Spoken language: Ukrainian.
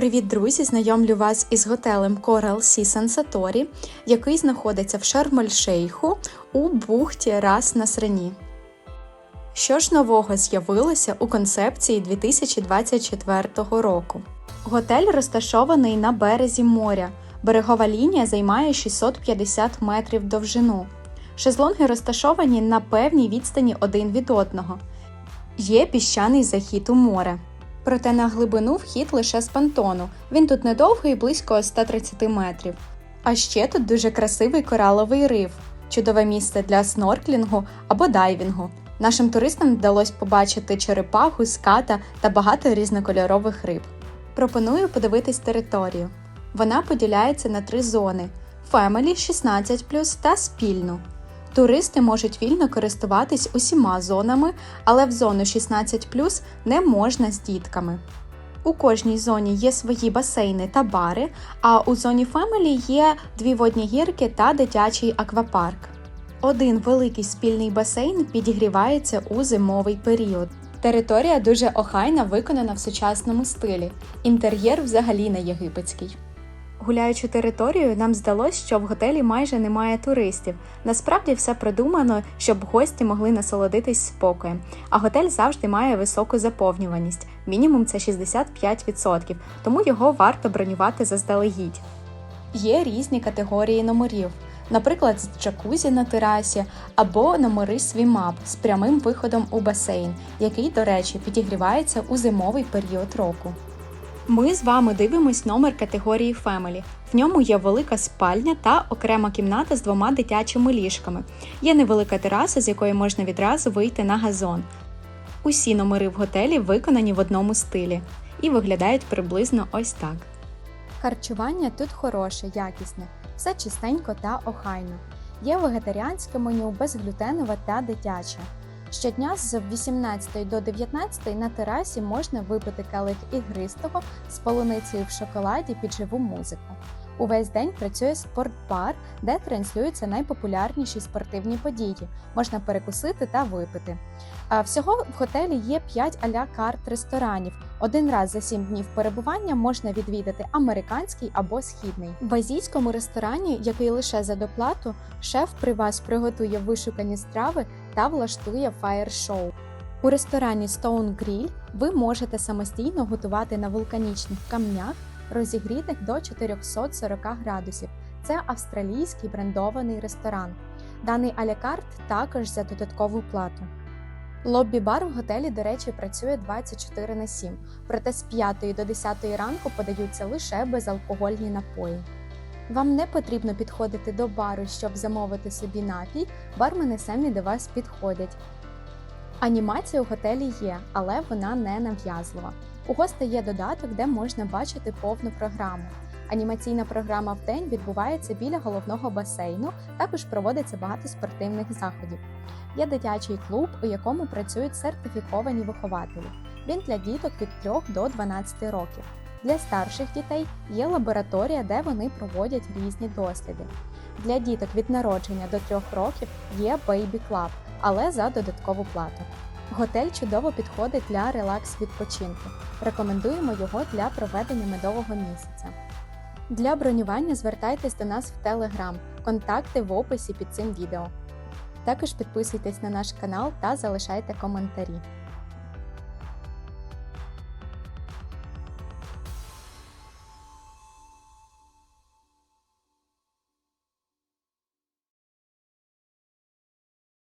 Привіт, друзі! Знайомлю вас із готелем Coral Sea Sansatori, який знаходиться в Шарм-ель-Шейху у бухті Рас Насрані. Що ж нового з'явилося у концепції 2024 року? Готель розташований на березі моря. Берегова лінія займає 650 метрів довжину. Шезлонги розташовані на певній відстані один від одного. Є піщаний захід у море. Проте на глибину вхід лише з понтону. Він тут недовгий, близько 130 метрів. А ще тут дуже красивий кораловий риф, чудове місце для снорклінгу або дайвінгу. Нашим туристам вдалося побачити черепаху, ската та багато різнокольорових риб. Пропоную подивитись територію. Вона поділяється на три зони: Family 16 та спільну. Туристи можуть вільно користуватись усіма зонами, але в зону 16 не можна з дітками. У кожній зоні є свої басейни та бари, а у зоні Family є дві водні гірки та дитячий аквапарк. Один великий спільний басейн підігрівається у зимовий період. Територія дуже охайна, виконана в сучасному стилі. Інтер'єр взагалі не єгипетський. Гуляючи територією, нам здалося, що в готелі майже немає туристів. Насправді все продумано, щоб гості могли насолодитись спокоєм. А готель завжди має високу заповнюваність. Мінімум це 65%, тому його варто бронювати заздалегідь. Є різні категорії номерів, наприклад, з джакузі на терасі або номери свімап з прямим виходом у басейн, який, до речі, підігрівається у зимовий період року. Ми з вами дивимось номер категорії Family. В ньому є велика спальня та окрема кімната з двома дитячими ліжками. Є невелика тераса, з якої можна відразу вийти на газон. Усі номери в готелі виконані в одному стилі і виглядають приблизно ось так. Харчування тут хороше, якісне, все чистенько та охайно. Є вегетаріанське меню, безглютенове та дитяче. Щодня з 18 до 19 на терасі можна випити келих ігристого з полуницею в шоколаді під живу музику. Увесь день працює спортбар, де транслюються найпопулярніші спортивні події. Можна перекусити та випити. А всього в готелі є 5 аля карт ресторанів. Один раз за 7 днів перебування можна відвідати американський або східний. В азійському ресторані, який лише за доплату, шеф при вас приготує вишукані страви та влаштує фаєр-шоу. У ресторані Stone Grill ви можете самостійно готувати на вулканічних камнях, розігрітих до 440 градусів. Це австралійський брендований ресторан. Даний алякарт також за додаткову плату. Лоббі-бар в готелі, до речі, працює 24 на 7, проте з 5 до 10 ранку подаються лише безалкогольні напої. Вам не потрібно підходити до бару, щоб замовити собі напій, бармени самі до вас підходять. Анімація у готелі є, але вона не нав'язлива. У гостей є додаток, де можна бачити повну програму. Анімаційна програма в день відбувається біля головного басейну, також проводиться багато спортивних заходів. Є дитячий клуб, у якому працюють сертифіковані вихователі. Він для діток від 3 до 12 років. Для старших дітей є лабораторія, де вони проводять різні досліди. Для діток від народження до 3 років є Baby Club, але за додаткову плату. Готель чудово підходить для релакс-відпочинку. Рекомендуємо його для проведення медового місяця. Для бронювання звертайтесь до нас в Telegram, контакти в описі під цим відео. Також підписуйтесь на наш канал та залишайте коментарі.